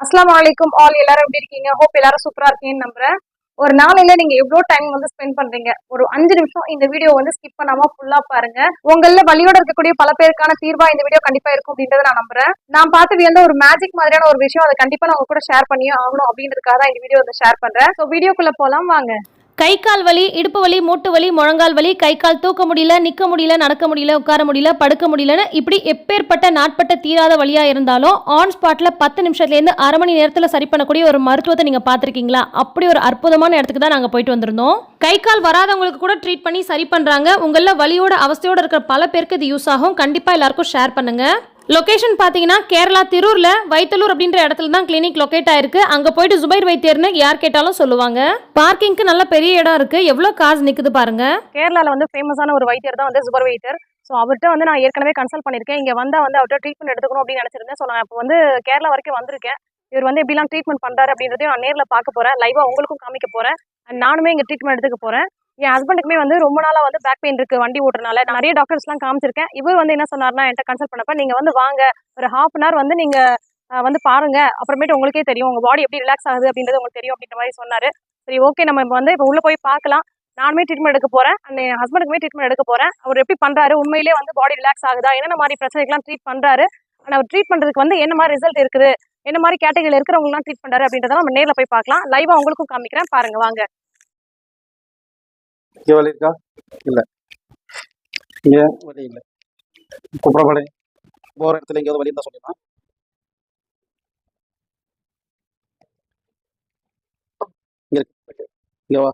அஸ்லாம் வலைக்கும் ஆல் எல்லாரும் எப்படி இருக்கீங்க? ஹோப் எல்லாரும் சூப்பரா இருக்கீங்கன்னு நம்புறேன். ஒரு நாளையில நீங்க எவ்வளவு டைம் வந்து ஸ்பெண்ட் பண்றீங்க? ஒரு அஞ்சு நிமிஷம் இந்த வீடியோ வந்து ஸ்கிப் பண்ணாம ஃபுல்லா பாருங்க. உங்கள வழியோட இருக்கக்கூடிய பல பேருக்கான தீர்வா இந்த வீடியோ கண்டிப்பா இருக்கும் அப்படின்றத நான் நம்புறேன். நான் பார்த்து வியந்த ஒரு மேஜிக் மாதிரியான ஒரு விஷயம் அதை கண்டிப்பா நான் உங்க கூட ஷேர் பண்ணியே ஆகணும் அப்படின்றதுக்காக தான் இந்த வீடியோ வந்து ஷேர் பண்றேன். ஸோ வீடியோக்குள்ள போலாம் வாங்க. கை கால் வலி இடுப்பு வலி மூட்டு வலி முழங்கால் வலி கை கால் தூக்க முடியல நிற்க முடியல நடக்க முடியல உட்கார முடியல படுக்க முடியலன்னு இப்படி எப்பேற்பட்ட நாட்பட்ட தீராத வழியா இருந்தாலும் ஆன் ஸ்பாட்ல பத்து நிமிஷத்துலேருந்து அரை மணி நேரத்தில் சரி பண்ணக்கூடிய ஒரு மருத்துவத்தை நீங்கள் பார்த்துருக்கீங்களா? அப்படி ஒரு அற்புதமான இடத்துக்கு தான் நாங்கள் போயிட்டு வந்திருந்தோம். கை கால் வராதவங்களுக்கு கூட ட்ரீட் பண்ணி சரி பண்ணுறாங்க உங்களில் வலியோட அவஸ்தையோட இருக்கிற பல பேருக்கு இது யூஸ் ஆகும். கண்டிப்பாக எல்லாருக்கும் ஷேர் பண்ணுங்க. லொக்கேஷன் பார்த்தீங்கன்னா கேரளா திரூரில் வைத்தலூர் அப்படின்ற இடத்துல தான் கிளினிக் லொகேட் ஆயிருக்கு. அங்கே போயிட்டு ஜுபைர் வைத்தியர்னு யார் கேட்டாலும் சொல்லுவாங்க. பார்க்கிங்க்கு நல்ல பெரிய இடம் இருக்கு. எவ்வளோ காசு நிற்குது பாருங்க. கேரளாவில் வந்து ஃபேமஸான ஒரு வைத்தியர் தான் வந்து சுபர் வைத்தியர். ஸோ அவர்கிட்ட வந்து நான் ஏற்கனவே கன்சல்ட் பண்ணியிருக்கேன். இங்கே வந்தால் வந்து அவர்கிட்ட ட்ரீட்மெண்ட் எடுத்துக்கணும் அப்படின்னு நினச்சிருந்தேன். ஸோ நான் இப்போ வந்து கேரளா வரைக்கும் வந்திருக்கேன். இவர் வந்து எப்படிலாம் ட்ரீட்மெண்ட் பண்ணுறாரு அப்படின்றதையும் நான் நேரில் பார்க்க போகிறேன் லைவாக உங்களுக்கும் காமிக்க போகிறேன் நானுமே இங்கே ட்ரீட்மெண்ட் எடுத்துக்க போகிறேன் என் ஹஸ்பண்டுக்குமே வந்து ரொம்ப நாளாக வந்து பேக் பெயின் இருக்குது வண்டி ஓட்டுறனால நான் நிறைய டாக்டர்ஸ்லாம் காமிச்சிருக்கேன். இவர் வந்து என்ன சொன்னார்னா என்கிட்ட கன்சல்ட் பண்ணப்ப நீங்கள் வந்து வாங்க. ஒரு ஹாஃப் அன் ஹவர் வந்து நீங்கள் வந்து பாருங்க. அப்புறமேட்டு உங்களுக்கே தெரியும். உங்கள் பாடி எப்படி ரிலாக்ஸ் ஆகுது அப்படின்றது உங்களுக்கு தெரியும் அப்படின்ற மாதிரி சொன்னார். சரி ஓகே நம்ம இப்போ வந்து இப்போ உள்ளே போய் பார்க்கலாம். நானுமே ட்ரீட்மெண்ட் எடுக்க போகிறேன் அந்த என் ஹஸ்பண்டுக்குமே ட்ரீட்மெண்ட் எடுக்க போகிறேன் அவர் எப்படி பண்ணுறாரு உண்மையிலே வந்து பாடி ரிலாக்ஸ் ஆகுதா? என்னென்ன மாதிரி பிரச்சனைக்கெல்லாம் ட்ரீட் பண்ணுறாரு ஆனால் அவர் ட்ரீட் பண்ணுறதுக்கு வந்து என்ன மாதிரி ரிசல்ட் இருக்குது? என்ன மாதிரி கேட்டகரியில் இருக்கிறவங்களாம் ட்ரீட் பண்ணுறாரு அப்படின்றத நம்ம நேரில் போய் பார்க்கலாம். லைவாக உங்களுக்கும் காமிக்கிறேன். பாருங்க வாங்க. இங்கே வலி இருக்கா? இல்லை. இங்கே வலி இல்லை. குப்புறப்படை போகிற இடத்துல எங்கேயாவது வலி இருந்தால் சொல்லிடலாம் இங்கே இருக்கு. இங்கே வா.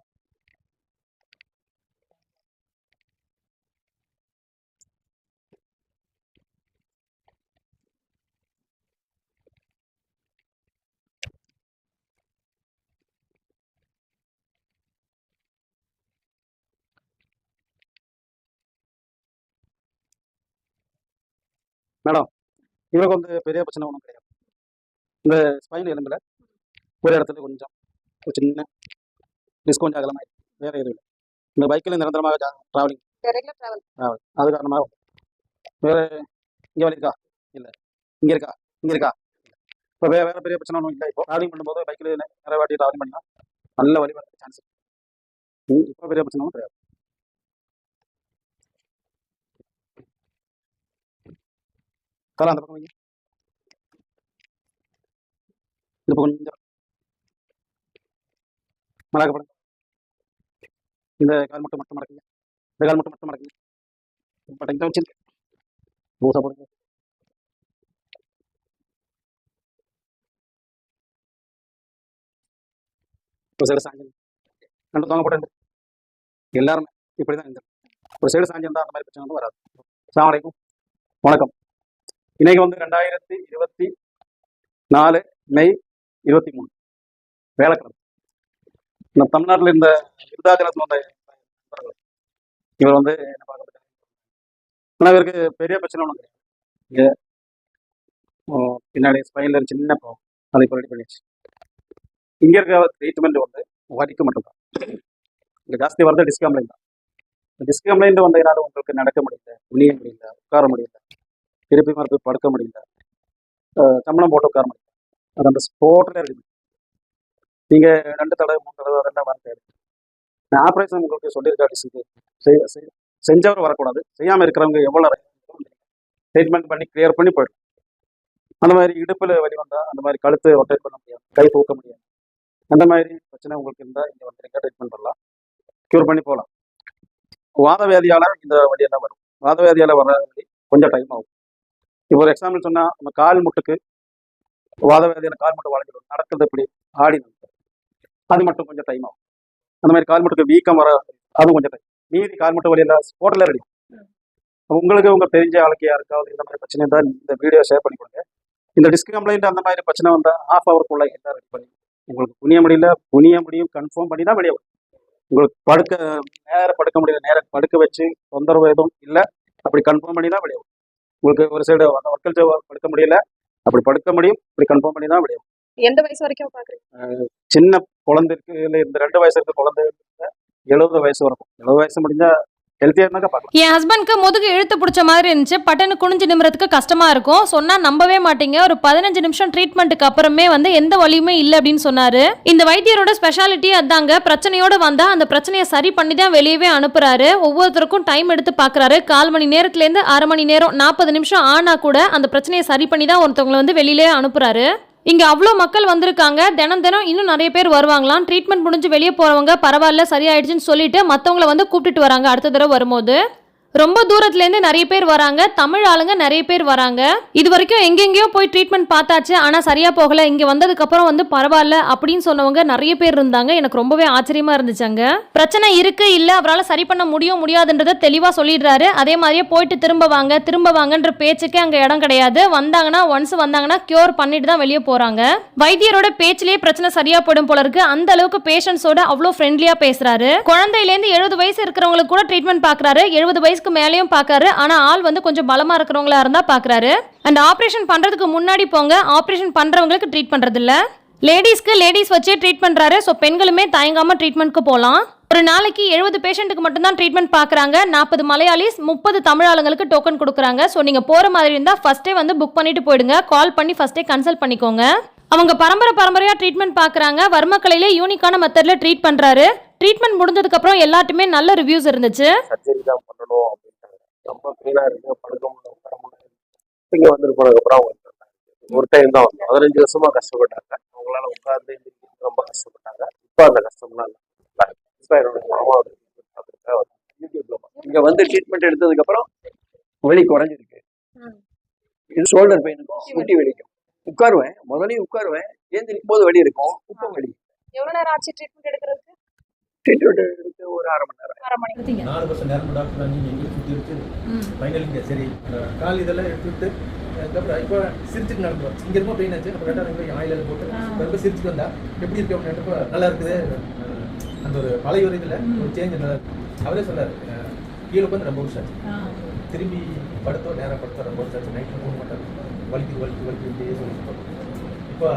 மேடம் இவருக்கு வந்து பெரிய பிரச்சனை ஒன்றும் கிடையாது. இந்த ஸ்பைன் எலும்பில் ஒரு இடத்துல கொஞ்சம் ஒரு சின்ன டிஸ்கவுண்ட் ஆகலாம். வேறு எதுவும் இல்லை. இந்த பைக்கில் நிரந்தரமாக ட்ராவலிங் டிராவல் அது காரணமாக வேறு இங்கே வலி இருக்கா? இல்லை. இங்கே இருக்கா? இங்கே இருக்கா? இப்போ வேறு வேறு பெரிய பிரச்சனை ஒன்றும் இல்லை. இப்போ ட்ராவலிங் பண்ணும்போது பைக்கில் நிறைய வாட்டி ட்ராவலிங் பண்ணலாம். நல்ல வலி வர சான்ஸ் இப்போ பெரிய பிரச்சனை ஒன்றும் கிடையாது. காலம் அந்த பக்கம் வைங்க இந்த பக்கம் கொஞ்சம் மடக்கப்படுங்க இந்த கால் மட்டும் மட்டும் மடக்குங்க இந்த கால் மட்டும் மட்டும் மடக்குங்க பட்டங்க வச்சிருக்கேன் பூசா போடுங்க ஒரு சைடு சாஞ்சி ரெண்டு தொங்க போட்டு எல்லாருமே இப்படி தான் இந்த ஒரு சைடு சாஞ்சிருந்தா அந்த மாதிரி பிரச்சனை வந்து வராது அஸ்ஸலாமு அலைக்கும் வணக்கம் இன்னைக்கு வந்து ரெண்டாயிரத்தி இருபத்தி நாலு மே இருபத்தி மூணு. வேலைக்கிழமை. நம்ம தமிழ்நாட்டில் இந்த விருதாச்சலத்தில் வந்த இவர் வந்து என்ன பார்க்கறது? ஆனால் இவருக்கு பெரிய பிரச்சனை ஒன்றும் கிடையாது. இங்கே பின்னாடி ஸ்பைனில் சின்ன ப்ராப்ளம் அதை இப்போ ரெடி பண்ணிடுச்சு இங்கே இருக்க ட்ரீட்மெண்ட் வந்து வரிக்கு மட்டும்தான். இங்கே ஜாஸ்தி வரது டிஸ்கம்ப்ளைண்ட் தான். டிஸ்கம்ப்ளைண்ட் வந்ததுனால உங்களுக்கு நடக்க முடியல குனிய முடியல உட்கார முடியல. திருப்பி மறுபடியும் படுக்க முடியல. சம்பளம் போட்டு உட்கார முடியல. அது அந்த ஸ்போர்ட்டில் இருக்குது. நீங்கள் ரெண்டு தடவை மூணு தடவை ரெண்டாம் வாரம் தேவை நான் ஆப்ரேஷன் உங்களுக்கு சொல்லியிருக்காரு டிஸ்க்கு செஞ்சவர் வரக்கூடாது. செய்யாமல் இருக்கிறவங்க எவ்வளோ ட்ரீட்மெண்ட் பண்ணி கிளியர் பண்ணி போயிடும் அந்த மாதிரி இடுப்பில் வழி வந்தால் அந்த மாதிரி கழுத்து ரொட்டேட் பண்ண முடியாது. கை தூக்க முடியாது. அந்த மாதிரி பிரச்சனை உங்களுக்கு இருந்தால் இங்கே வந்துருங்க ட்ரீட்மெண்ட் பண்ணலாம்? க்யூர் பண்ணி போகலாம். வாத வியாதியால் இந்த வழியெல்லாம் வரும். வாத வியாதியால் வர வழி கொஞ்சம் டைம் ஆகும். இப்போ ஒரு எக்ஸாம்பிள் சொன்னால் நம்ம கால் முட்டுக்கு வாத வேதியான கால் முட்டை வளைஞ்சிடும். நடக்கிறது எப்படி? ஆடி அது மட்டும் கொஞ்சம் டைம் ஆகும். அந்த மாதிரி கால் முட்டுக்கு வீக்கம் வர அதுவும் கொஞ்சம் டைம் மீதி கால் முட்டை வழியில் ஸ்போர்ட்டில் ரெடி உங்களுக்கு உங்க தெரிஞ்ச ஆளுக்கு யாருக்காவது இந்த மாதிரி பிரச்சனை இருந்தால் இந்த வீடியோ ஷேர் பண்ணி கொடுங்க. இந்த டிஸ்க் கம்ப்ளைண்ட் அந்த மாதிரி பிரச்சனை வந்தால் ஹாஃப் ஹவருக்குள்ள எல்லாம் ரெடி பண்ணி உங்களுக்கு புனிய முடியல புனிய முடியும் கன்ஃபார்ம் பண்ணி தான் வெளியே வரும். உங்களுக்கு படுக்க நேரம் படுக்க முடியல நேரம் படுக்க வச்சு தொந்தரவு எதுவும் இல்லை அப்படி கன்ஃபார்ம் பண்ணி தான் வெளியே வரும். உங்களுக்கு ஒரு சைடு ஒர்க்கல் படுக்க முடியல. அப்படி படுக்க முடியும். இப்படி கன்ஃபார்ம் பண்ணி தான் வரும் எந்த வயசு வரைக்கும் பாக்குறீங்க? சின்ன குழந்தைக்கு இல்லை இந்த ரெண்டு வயசு இருக்க குழந்தை எழுபது வயசு வரைக்கும். எழுபது வயசு முடிஞ்சா ஹெல்த்தியாக பார்க்கலாம். என் ஹஸ்பண்ட்க்கு முதுகு இழுத்து பிடிச்ச மாதிரி இருந்துச்சு. பட்டனு குனிஞ்சு நிமிடத்துக்கு கஷ்டமா இருக்கும். சொன்னா நம்பவே மாட்டீங்க. ஒரு பதினஞ்சு நிமிஷம் ட்ரீட்மெண்ட்டுக்கு அப்புறமே வந்து எந்த வலியுமே இல்லை அப்படின்னு சொன்னாரு. இந்த வைத்தியரோட ஸ்பெஷாலிட்டி அதாங்க. பிரச்சனையோட வந்தா அந்த பிரச்சனையை சரி பண்ணி தான் வெளியவே அனுப்புறாரு. ஒவ்வொருத்தருக்கும் டைம் எடுத்து பார்க்குறாரு. கால் மணி நேரத்துல இருந்து அரை மணி நேரம் நாற்பது நிமிஷம் ஆனா கூட அந்த பிரச்சனையை சரி பண்ணி தான் ஒருத்தவங்களை வந்து வெளியிலே அனுப்புறாரு. இங்கே அவ்வளோ மக்கள் வந்திருக்காங்க. தினம் தினம் இன்னும் நிறைய பேர் வருவாங்களாம். ட்ரீட்மெண்ட் முடிஞ்சு வெளியே போகிறவங்க பரவாயில்ல சரியாயிடுச்சுன்னு சொல்லிட்டு மற்றவங்கள வந்து கூப்பிட்டுட்டு வராங்க அடுத்த தடவை வரும்போது. ரொம்ப தூரத்துலேருந்து நிறைய பேர் வராங்க. தமிழ் ஆளுங்க நிறைய பேர் வராங்க. இது வரைக்கும் எங்கெங்கேயோ போய் ட்ரீட்மெண்ட் பார்த்தாச்சு. ஆனால் சரியா போகல. இங்கே வந்ததுக்கப்புறம் வந்து பரவாயில்ல அப்படின்னு சொன்னவங்க நிறைய பேர் இருந்தாங்க. எனக்கு ரொம்பவே ஆச்சரியமா இருந்துச்சாங்க. பிரச்சனை இருக்கு இல்லை அவரால் சரி பண்ண முடியும் முடியாதுன்றதை தெளிவாக சொல்லிடுறாரு. அதே மாதிரியே போயிட்டு திரும்ப வாங்க திரும்ப வாங்கன்ற பேச்சுக்கே அங்கே இடம் கிடையாது. வந்தாங்கன்னா ஒன்ஸ் வந்தாங்கன்னா கியூர் பண்ணிட்டு தான் வெளியே போகிறாங்க வைத்தியரோட பேச்சிலேயே பிரச்சனை சரியா போடும் போல இருக்கு. அந்த அளவுக்கு பேஷண்ட்ஸோட அவ்வளோ ஃப்ரெண்ட்லியாக பேசுறாரு. குழந்தையிலேருந்து எழுபது வயசு இருக்கிறவங்களுக்கு கூட ட்ரீட்மெண்ட் பார்க்குறாரு. எழுபது வயசுக்கு மேலேயும் பார்க்காரு ஆனால் ஆள் வந்து கொஞ்சம் பலமாக இருக்கிறவங்களா இருந்தால் பார்க்குறாரு அண்ட் ஆப்ரேஷன் பண்ணுறதுக்கு முன்னாடி போங்க. ஆப்ரேஷன் பண்ணுறவங்களுக்கு ட்ரீட் பண்ணுறதில்ல லேடிஸ்க்கு லேடிஸ் வச்சே ட்ரீட் பண்ணுறாரு ஸோ பெண்களுமே தயங்காமல் ட்ரீட்மெண்ட்க்கு போகலாம் ஒரு நாளைக்கு எழுபது பேஷண்ட்டுக்கு மட்டும்தான் ட்ரீட்மெண்ட் பார்க்குறாங்க நாற்பது மலையாளிஸ் முப்பது தமிழ் ஆளுங்களுக்கு டோக்கன் கொடுக்குறாங்க. ஸோ நீங்கள் போகிற மாதிரி இருந்தால் ஃபஸ்ட்டே வந்து புக் பண்ணிட்டு போயிடுங்க. கால் பண்ணி ஃபஸ்ட்டே கன்சல்ட் பண்ணிக்கோங்க. அவங்க பரம்பரை பரம்பரையாக ட்ரீட்மெண்ட் பார்க்குறாங்க. வர்மக்கலையிலே யூனிக்கான மெத்தடில் ட்ரீட் பண்ணுறாரு ட்ரீட்மெண்ட் முடிஞ்சதுக்கப்புறம் எல்லாத்துமே நல்ல ரிவ்யூஸ் இருந்துச்சு. சர்ஜரி தான் பண்ணணும் அப்படின்ட்டாங்க ரொம்ப பெயினாக இருக்கு. படுக்க முடியல உட்கார முடியல. இங்கே வந்துட்டு போனதுக்கப்புறம் அவங்க. ஒரு டைம் தான். வந்தோம் பதினஞ்சு வருஷமா கஷ்டப்பட்டாங்க. அவங்களால உட்கார்ந்து ரொம்ப கஷ்டப்பட்டாங்க. இப்போ அந்த கஷ்டம்லாம் இல்லை. என்னோட மாமாவோட யூடியூப்ல. இங்க வந்து ட்ரீட்மெண்ட் எடுத்ததுக்கப்புறம் வலி குறைஞ்சிருக்கு. இது ஷோல்டர் பெயினுக்கும் முட்டி வலிக்கும். உட்காருவேன். முதலையும் உட்காருவேன். ஏந்திரிக்கும் போது வலி இருக்கும். இப்போ வலி எவ்வளோ நேரம் ஆச்சு ட்ரீட்மெண்ட் எடுக்கிறதுக்கு? ட்ரீட்மெண்ட் எடுத்து ஒரு அரை மணி நேரம். அரை மணி. நாலு வருஷம் நேரம் டாக்டர் நீங்கள் எங்கேயும் சுற்றி இருக்கு ஃபைனல் இங்கே சரி. கால் இதெல்லாம் எடுத்துட்டு அதுக்கப்புறம் இப்போ சிரிச்சுட்டு நடந்துடும் இங்கே ரொம்ப பெயின் ஆச்சு. ரெண்டாவது போய் ஆயில் போட்டு ரொம்ப சிரிச்சுட்டு வந்தா எப்படி இருக்கு அப்படின்னு நல்லா இருக்குது. அந்த ஒரு பழைய ஒரு இதில் ஒரு சேஞ்ச் நல்லா இருக்கு. அவரே சொன்னார் கீழே உட்காந்து ரொம்ப வருஷம் ஆச்சு திரும்பி படுத்தோம் நேரம் படுத்தோம் ரொம்ப வருஷம் ஆச்சு நைட்டில் போக மாட்டாங்க வலிக்குது வலிக்குது வலிக்குது இப்படியே சொல்லிட்டு இப்போ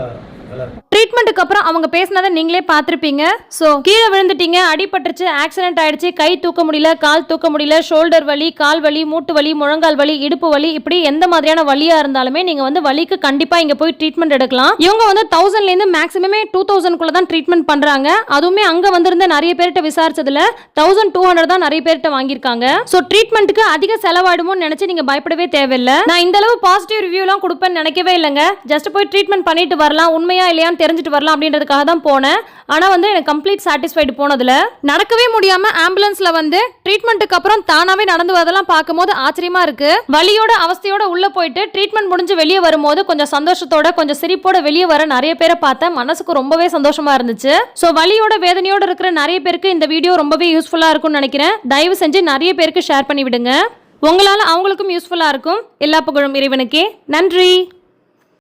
நல்லா இருக்கு. ட்ரீட்மெண்ட்டுக்கு அப்புறம் அவங்க பேசினதை நீங்களே பார்த்துருப்பீங்க. ஸோ கீழே விழுந்துட்டீங்க அடிபட்டுருச்சு ஆக்சிடென்ட் ஆயிடுச்சு கை தூக்க முடியல கால் தூக்க முடியல ஷோல்டர் வலி கால் வலி மூட்டு வலி முழங்கால் வலி இடுப்பு வலி இப்படி எந்த மாதிரியான வலியா இருந்தாலுமே நீங்க வந்து வலிக்கு கண்டிப்பா இங்க போய் ட்ரீட்மெண்ட் எடுக்கலாம். இவங்க வந்து தௌசண்ட்லேருந்து மேக்ஸிமமே டூ தௌசண்ட்குள்ளே தான் ட்ரீட்மெண்ட் பண்றாங்க. அதுவுமே அங்க வந்திருந்த நிறைய பேர்கிட்ட விசாரிச்சதுல தௌசண்ட் டூ ஹண்ட்ரட் தான் நிறைய பேர்கிட்ட வாங்கியிருக்காங்க. ஸோ ட்ரீட்மெண்ட்டுக்கு அதிக செலவாயிடுமோன்னு நினைச்சு நீங்க பயப்படவே தேவையில்லை. நான் இந்த அளவு பாசிட்டிவ் ரிவ்யூலாம் கொடுப்பேன்னு நினைக்கவே இல்லைங்க. ஜஸ்ட் போய் ட்ரீட்மெண்ட் பண்ணிட்டு வரலாம் உண்மையா இல்லையான்னு தெரிஞ்சுட்டு வரலாம் அப்படின்றதுக்காக தான் போனேன். ஆனால் வந்து எனக்கு கம்ப்ளீட் சாட்டிஸ்ஃபைடு போனதில் நடக்கவே முடியாமல் ஆம்புலன்ஸில் வந்து ட்ரீட்மெண்ட்டுக்கு அப்புறம் தானாகவே நடந்து வரதெல்லாம் பார்க்கும்போது ஆச்சரியமா இருக்கு. வழியோட அவஸ்தையோட உள்ளே போயிட்டு ட்ரீட்மெண்ட் முடிஞ்சு வெளியே வரும்போது கொஞ்சம் சந்தோஷத்தோட கொஞ்சம் சிரிப்போட வெளியே வர நிறைய பேரை பார்த்தேன். மனசுக்கு ரொம்பவே சந்தோஷமா இருந்துச்சு. ஸோ வழியோட வேதனையோட இருக்கிற நிறைய பேருக்கு இந்த வீடியோ ரொம்பவே யூஸ்ஃபுல்லாக இருக்கும்னு நினைக்கிறேன். தயவு செஞ்சு நிறைய பேருக்கு ஷேர் பண்ணி விடுங்க உங்களால் அவங்களுக்கும் யூஸ்ஃபுல்லாக இருக்கும். எல்லா புகழும் இறைவனுக்கே. நன்றி!